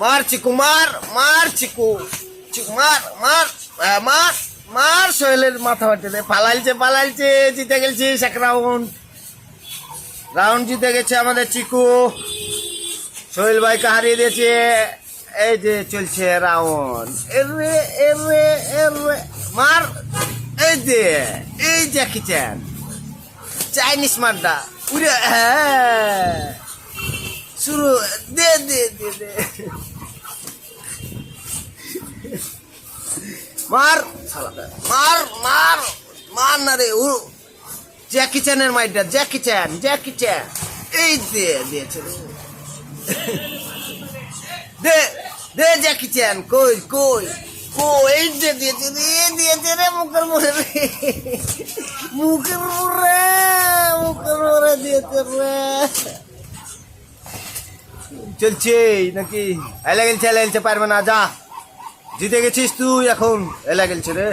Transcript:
মার চিকু, মার মার চিকু। মার মার মার মার সোহেলের মাথা দে। পালাইছে পালাইছে, জিতে গেছিস এক রাউন্ড রাউন্ড জিতে গেছে আমাদের চিকু। সোহেল ভাইকে হারিয়ে দিয়েছে। এই যে চলছে রাউন্ড এরে এরে এরে মার, এই যে, এই জ্যাকি চ্যান। চাইনিজ মারটা উড়ে হ্যাঁ। শুরু দে দে দে দে। মার মার মার মার না রে, উ, জ্যাকি চ্যানের মাইটা জ্যাকি চ্যান জ্যাকি চ্যান। এই দে, দিয়েছে। দে দে জ্যাকি চ্যান, কই কই কই, এই যে দিয়েছে রে দিয়েছে রে, মুখের মুখে রে। মুখের মুখে মুখের মুখে দিয়েছে রে। চলছে, নাকি এলা গেলছে এলা গেলছে, পারবে না, যা। জিতে গেছিস তুই এখন, এলা গেলছে রে।